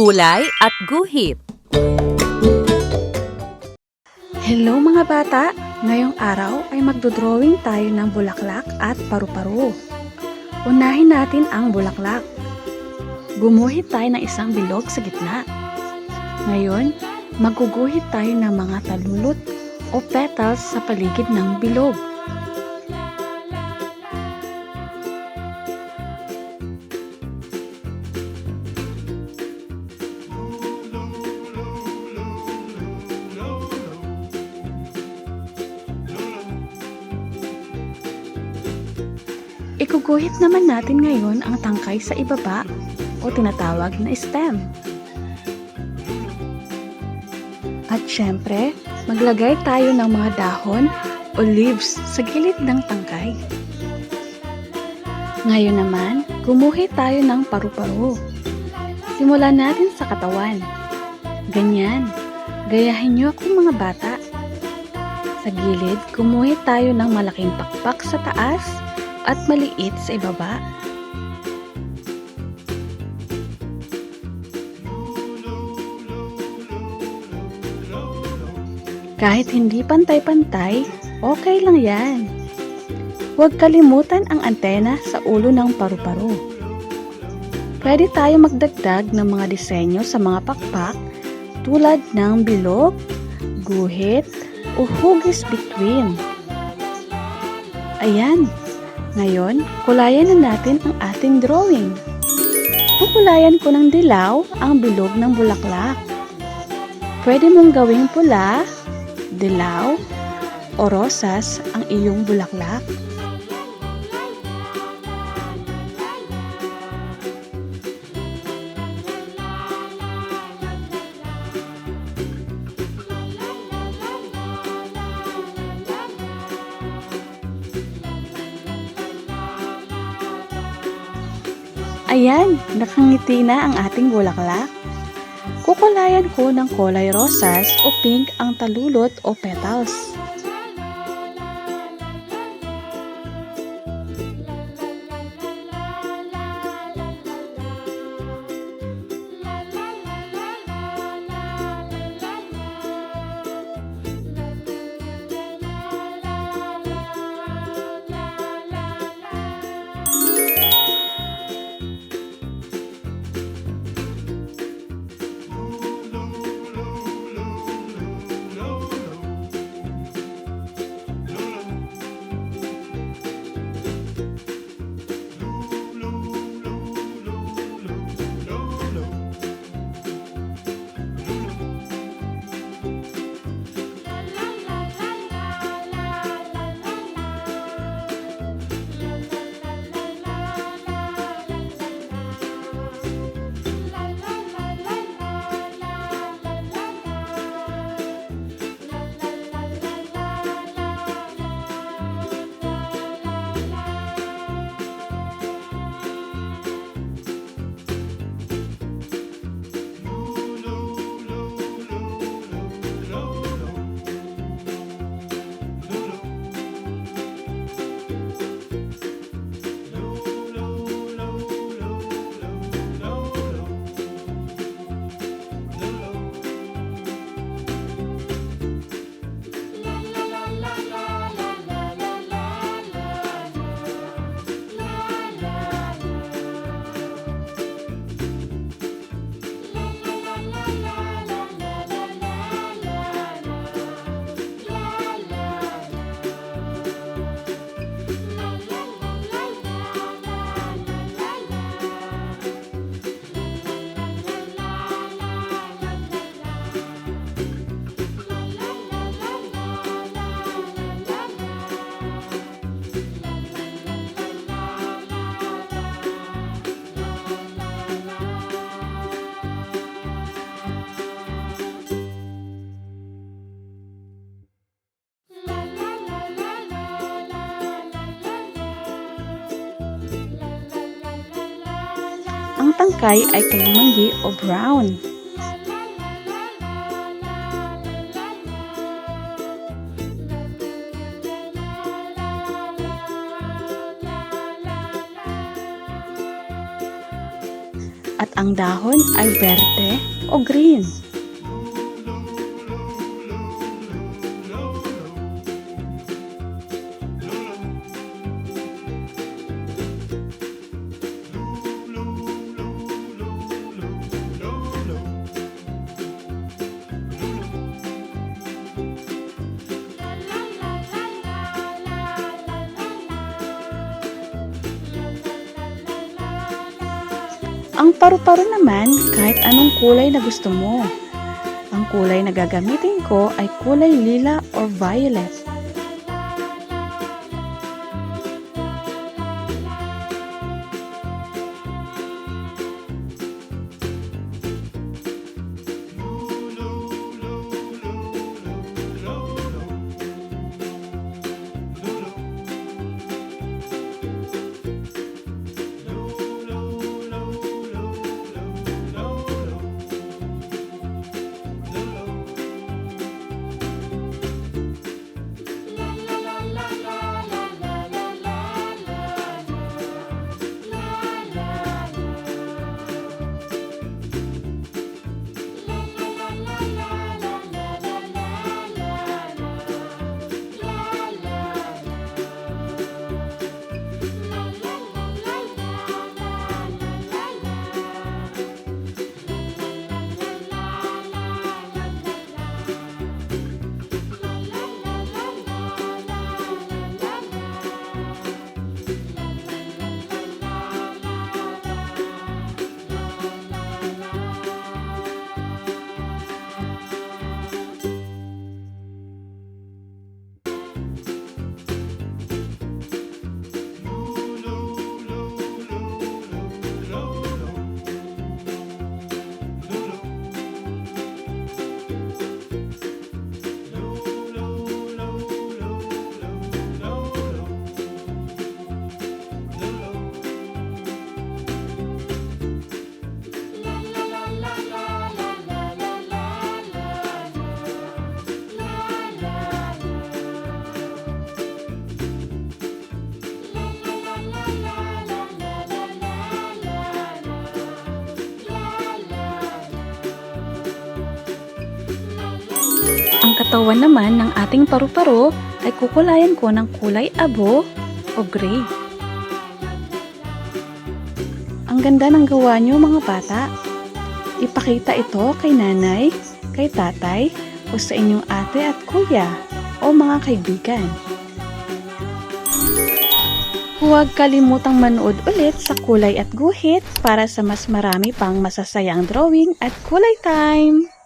Hulay at guhit. Hello mga bata! Ngayong araw ay magdodrawing tayo ng bulaklak at paru-paro. Unahin natin ang bulaklak. Gumuhit tayo ng isang bilog sa gitna. Ngayon, maguguhit tayo ng mga talulot o petals sa paligid ng bilog. Ikuguhit naman natin ngayon ang tangkay sa ibaba o tinatawag na stem. At syempre, maglagay tayo ng mga dahon o leaves sa gilid ng tangkay. Ngayon naman, gumuhit tayo ng paru-paro. Simulan natin sa katawan. Ganyan. Gayahin niyo ako mga bata. Sa gilid, gumuhit tayo ng malaking pakpak sa taas at maliit sa ibaba. Kahit hindi pantay-pantay, okay lang yan. Huwag kalimutan ang antena sa ulo ng paru-paro. Pwede tayo magdagdag ng mga disenyo sa mga pakpak tulad ng bilog, guhit, o hugis between. Ayan, ngayon, kulayan na natin ang ating drawing. Kukulayan ko ng dilaw ang bilog ng bulaklak. Pwede mong gawing pula, dilaw, o rosas ang iyong bulaklak. Ayan, nakangiti na ang ating bulaklak. Kukulayan ko ng kulay rosas o pink ang talulot o petals. Tangkay ay kayumanggi o brown. At ang dahon ay berde o green. Ang paru-paro naman, kahit anong kulay na gusto mo. Ang kulay na gagamitin ko ay kulay lila or violet. Katawan naman ng ating paru-paro ay kukulayan ko ng kulay abo o gray. Ang ganda ng gawa niyo mga bata. Ipakita ito kay nanay, kay tatay, o sa inyong ate at kuya o mga kaibigan. Huwag kalimutang manood ulit sa Kulay at Guhit para sa mas marami pang masasayang drawing at kulay time!